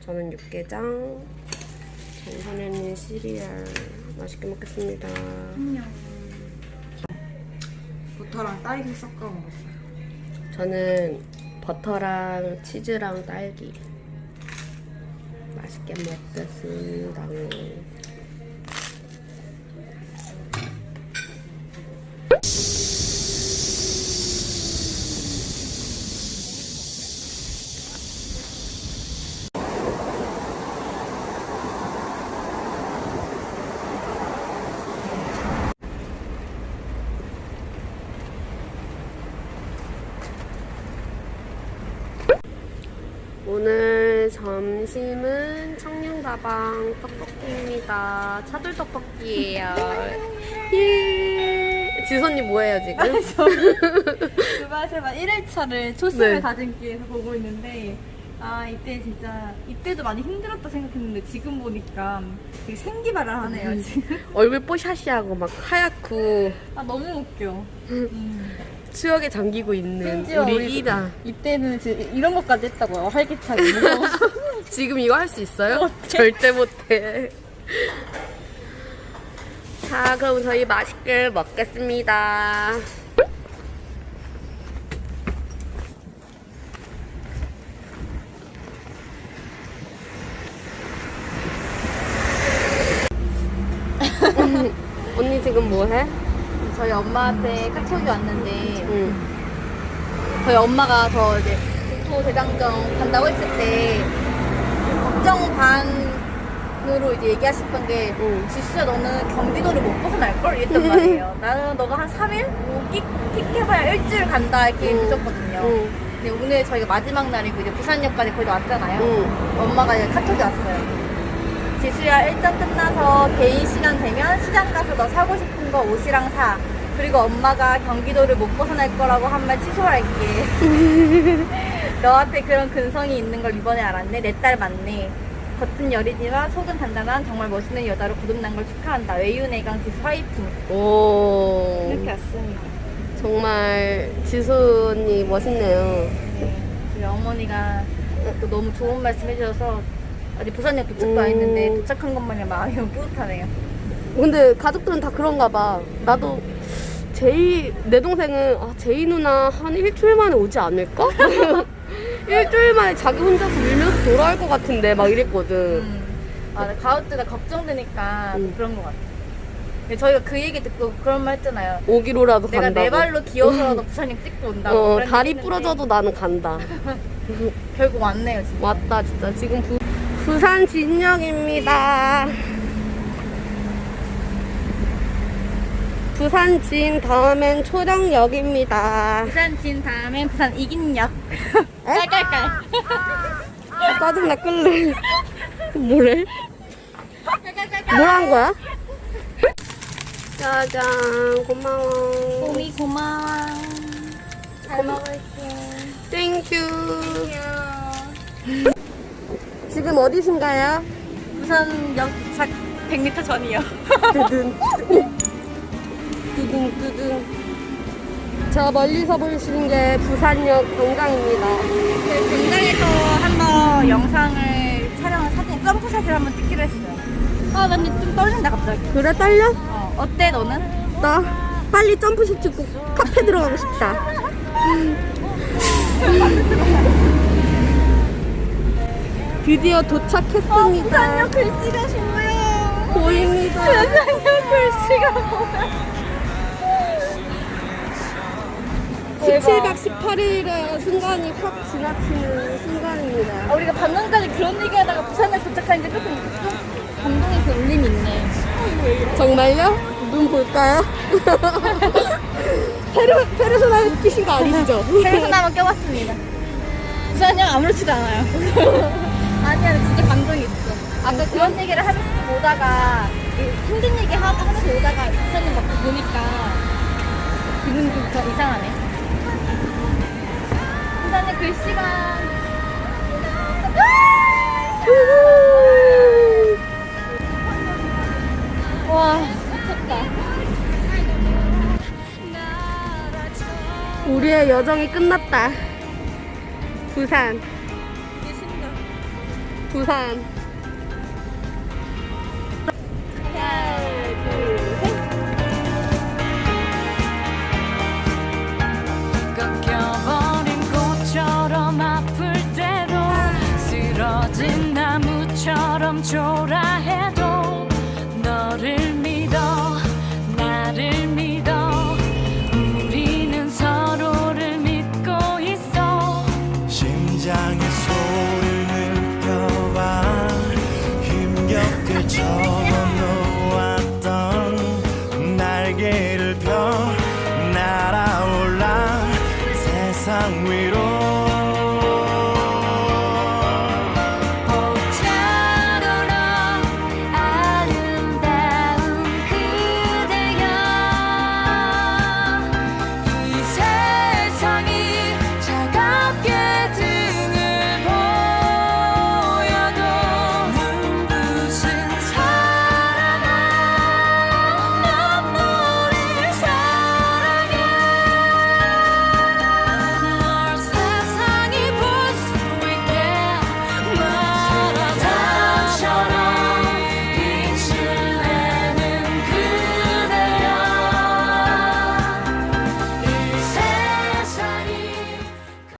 저는 육개장, 정선혜는 시리얼. 맛있게 먹겠습니다. 버터랑 딸기 섞어 먹었어요. 저는 버터랑 치즈랑 딸기. 맛있게 먹겠습니다. 오늘 점심은 청량다방 떡볶이입니다. 차돌 떡볶이에요. 예. 지선님 뭐해요 지금? 제발 1일차를 초심을 네. 가진 기에서 보고 있는데 아 이때 진짜 이때도 많이 힘들었다 생각했는데 지금 보니까 되게 생기발을 하네요 음. 지금. 얼굴 뽀샤시하고 막 하얗고 아 너무 웃겨. 음. 추억에 잠기고 있는 심지어 우리 이다. 이때는 이런 것까지 했다고요 활기차게. 지금 이거 할 수 있어요? 절대 못해. 자, 그럼 저희 맛있게 먹겠습니다. 언니 지금 뭐 해? 저희 엄마한테 카톡이 왔는데 응. 저희 엄마가 저 이제 국토 대장정 간다고 했을 때 걱정 반으로 이제 얘기하셨던 게 응. 지수야 너는 경기도를 못 벗어날 걸 이랬단 말이에요. 나는 너가 한 3일? 끽 해봐야 일주일 간다 이렇게 응. 늦었거든요. 응. 근데 오늘 저희가 마지막 날이고 이제 부산역까지 거의 다 왔잖아요. 응. 엄마가 이제 카톡이 왔어요. 지수야 일정 끝나서 개인 시간 되면 시장 가서 너 사고 싶은 거 옷이랑 사. 그리고 엄마가 경기도를 못 벗어날 거라고 한 말 취소할게. 너한테 그런 근성이 있는 걸 이번에 알았네. 내 딸 맞네. 겉은 여리지만 속은 단단한 정말 멋있는 여자로 거듭난 걸 축하한다. 외유내강 지수 화이팅. 오. 이렇게 왔습니다. 정말 지순이 멋있네요. 네. 우리 어머니가 또 너무 좋은 말씀 해주셔서 아직 부산역 도착도 안 했는데 음. 도착한 것만이 마음이 뿌듯하네요. 근데 가족들은 다 그런가 봐. 나도 제이 내 동생은 아, 제이 누나 한 일주일 만에 오지 않을까? 일주일 만에 자기 혼자서 울면서 돌아올 것 같은데 막 이랬거든. 음. 아, 나 가을때가 걱정되니까 음. 그런 것 같아. 근데 저희가 그 얘기 듣고 그런 말 했잖아요. 5기로라도 내가 간다고. 내 발로 기어서라도 부산역 찍고 온다고. 어, 그런 다리 얘기 했는데 부러져도 나는 간다. 결국 왔네요, 진짜. 맞다 진짜 지금 부, 부산 진역입니다. 부산 진 다음엔 초령역입니다. 부산 진 다음엔 부산 이긴역. 깔깔깔. 짜증나 끌래. 뭐래? 한 거야? 짜잔 고마워. 봄이 고마워. 잘 먹을게. 땡큐. 지금 어디신가요? 부산역 작 100m 전이요. 두둥 두둥 두둥 저 멀리서 보시는 게 부산역 광장입니다 그 공장에서 한번 영상을 촬영한 사진, 점프샷을 한번 찍기로 했어요. 아, 나 근데 좀 떨린다, 갑자기. 그래 떨려? 어, 어때, 너는? 나 빨리 점프슛 찍고 카페 들어가고 싶다 드디어 도착했습니다 부산역 글씨가 뭐야? 보입니다 부산역 글씨가 뭐야? 17박 18일의 순간이 확 지나치는 순간입니다 아, 우리가 방금까지 그런 얘기하다가 부산역 도착하니까 조금 좀 감동의 그 울림이 있네. 정말요? 눈 볼까요? 페르, 페르소나 끼신 거 아니시죠? 그래서 한번 껴봤습니다. 부산역 아무렇지도 않아요. 그런 얘기를 하면서 오다가 이 힘든 얘기 하- 하면서 오다가 부산역 막 보니까 기분이 좀 더 이상하네. 부산역 글씨가 와 미쳤다. 우리의 여정이 끝났다. 부산. 부산. 조라.